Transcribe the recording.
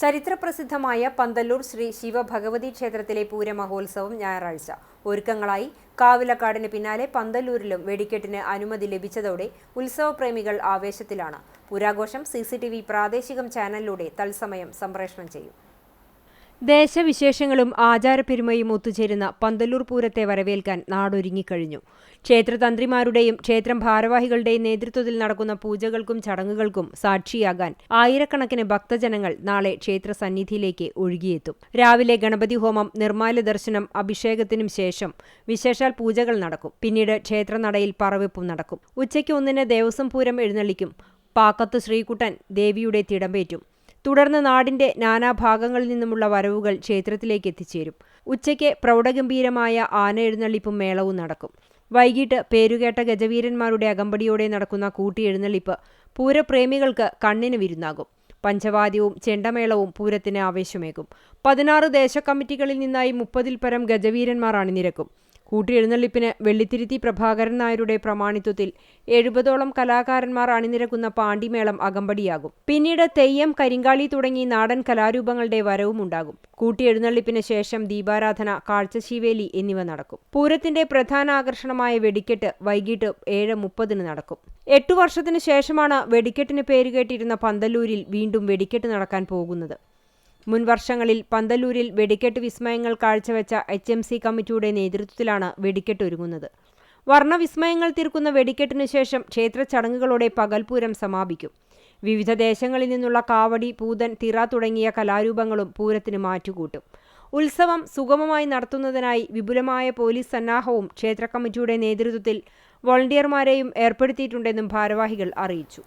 ചരിത്രപ്രസിദ്ധമായ പന്തല്ലൂർ ശ്രീ ശിവഭഗവതി ക്ഷേത്രത്തിലെ പൂരമഹോത്സവം ഞായറാഴ്ച. ഒരുക്കങ്ങളായി കാവിലക്കാടിന് പിന്നാലെ പന്തല്ലൂരിലും വെടിക്കെട്ടിന് അനുമതി ലഭിച്ചതോടെ ഉത്സവപ്രേമികൾ ആവേശത്തിലാണ്. പുരാഘോഷം സി പ്രാദേശികം ചാനലിലൂടെ തത്സമയം സംപ്രേഷണം ചെയ്യും. ദേശവിശേഷങ്ങളും ആചാരപ്പെരുമയും ഒത്തുചേരുന്ന പന്തല്ലൂർ പൂരത്തെ വരവേൽക്കാൻ നാടൊരുങ്ങിക്കഴിഞ്ഞു. ക്ഷേത്രതന്ത്രിമാരുടെയും ക്ഷേത്രം ഭാരവാഹികളുടെയും നേതൃത്വത്തിൽ നടക്കുന്ന പൂജകൾക്കും ചടങ്ങുകൾക്കും സാക്ഷിയാകാൻ ആയിരക്കണക്കിന് ഭക്തജനങ്ങൾ നാളെ ക്ഷേത്ര സന്നിധിയിലേക്ക് ഒഴുകിയെത്തും. രാവിലെ ഗണപതി ഹോമം നിർമ്മാല്യ ദർശനം അഭിഷേകത്തിനും ശേഷം വിശേഷാൽ പൂജകൾ നടക്കും. പിന്നീട് ക്ഷേത്രനടയിൽ പറവെപ്പും നടക്കും. ഉച്ചയ്ക്ക് ഒന്നിന് ദേവസ്വം പൂരം എഴുന്നള്ളിക്കും. പാക്കത്ത് ശ്രീകുട്ടൻ ദേവിയുടെ തിടമ്പേറ്റും. തുടർന്ന് നാടിന്റെ നാനാഭാഗങ്ങളിൽ നിന്നുമുള്ള വരവുകൾ ക്ഷേത്രത്തിലേക്ക് എത്തിച്ചേരും. ഉച്ചയ്ക്ക് പ്രൗഢഗംഭീരമായ ആന എഴുന്നള്ളിപ്പും മേളവും നടക്കും. വൈകിട്ട് പേരുകേട്ട ഗജവീരന്മാരുടെ അകമ്പടിയോടെ നടക്കുന്ന കൂട്ടിയെഴുന്നള്ളിപ്പ് പൂരപ്രേമികൾക്ക് കണ്ണിന് വിരുന്നാകും. പഞ്ചവാദ്യവും ചെണ്ടമേളവും പൂരത്തിന് ആവേശമേകും. പതിനാറ് ദേശ കമ്മിറ്റികളിൽ നിന്നായി മുപ്പതിൽ പരം ഗജവീരന്മാർ അണിനിരക്കും. കൂട്ടിയെഴുന്നള്ളിപ്പിന് വെള്ളിത്തിരുത്തി പ്രഭാകരൻ നായരുടെ പ്രമാണിത്വത്തിൽ എഴുപതോളം കലാകാരന്മാർ അണിനിരക്കുന്ന പാണ്ടിമേളം അകമ്പടിയാകും. പിന്നീട് തെയ്യം കരിങ്കാളി തുടങ്ങി നാടൻ കലാരൂപങ്ങളുടെ വരവും ഉണ്ടാകും. കൂട്ടിയെഴുന്നള്ളിപ്പിന് ശേഷം ദീപാരാധന കാഴ്ചശീവേലി എന്നിവ നടക്കും. പൂരത്തിന്റെ പ്രധാന ആകർഷണമായ വെടിക്കെട്ട് വൈകിട്ട് ഏഴ് മുപ്പതിന് നടക്കും. എട്ടു വർഷത്തിനു ശേഷമാണ് വെടിക്കെട്ടിന് പേരുകേട്ടിരുന്ന പന്തല്ലൂരിൽ വീണ്ടും വെടിക്കെട്ട് നടക്കാൻ പോകുന്നത്. മുൻ വർഷങ്ങളിൽ പന്തല്ലൂരിൽ വെടിക്കെട്ട് വിസ്മയങ്ങൾ കാഴ്ചവെച്ച എച്ച് എം സി കമ്മിറ്റിയുടെ നേതൃത്വത്തിലാണ് വെടിക്കെട്ട് ഒരുങ്ങുന്നത്. വർണവിസ്മയങ്ങൾ തീർക്കുന്ന വെടിക്കെട്ടിനു ശേഷം ക്ഷേത്ര ചടങ്ങുകളോടെ പകൽപൂരം സമാപിക്കും. വിവിധ ദേശങ്ങളിൽ നിന്നുള്ള കാവടി പൂതൻ തിറ തുടങ്ങിയ കലാരൂപങ്ങളും പൂരത്തിന് മാറ്റുകൂട്ടും. ഉത്സവം സുഗമമായി നടത്തുന്നതിനായി വിപുലമായ പോലീസ് സന്നാഹവും ക്ഷേത്ര കമ്മിറ്റിയുടെ നേതൃത്വത്തിൽ വോളണ്ടിയർമാരെയും ഏർപ്പെടുത്തിയിട്ടുണ്ടെന്നും ഭാരവാഹികൾ അറിയിച്ചു.